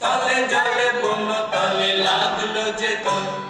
তালে জালে বলল তালে লাগল যে তোর।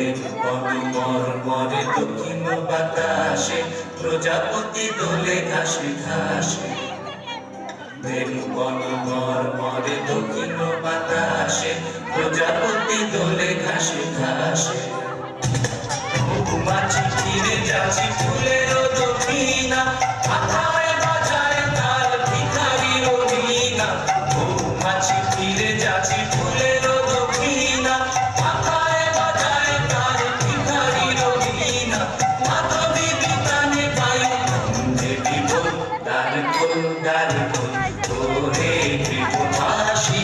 রোদের পরমর দক্ষিণ প্রজাপতি দোলে ঘাসে ঘাসে। মরে দক্ষিণ বাতাসে, প্রজাপতি দোলে ঘাসে ঘাসে। মাছি ফিরে যাচ্ছি ফুলের হে ত্রিপুরাসী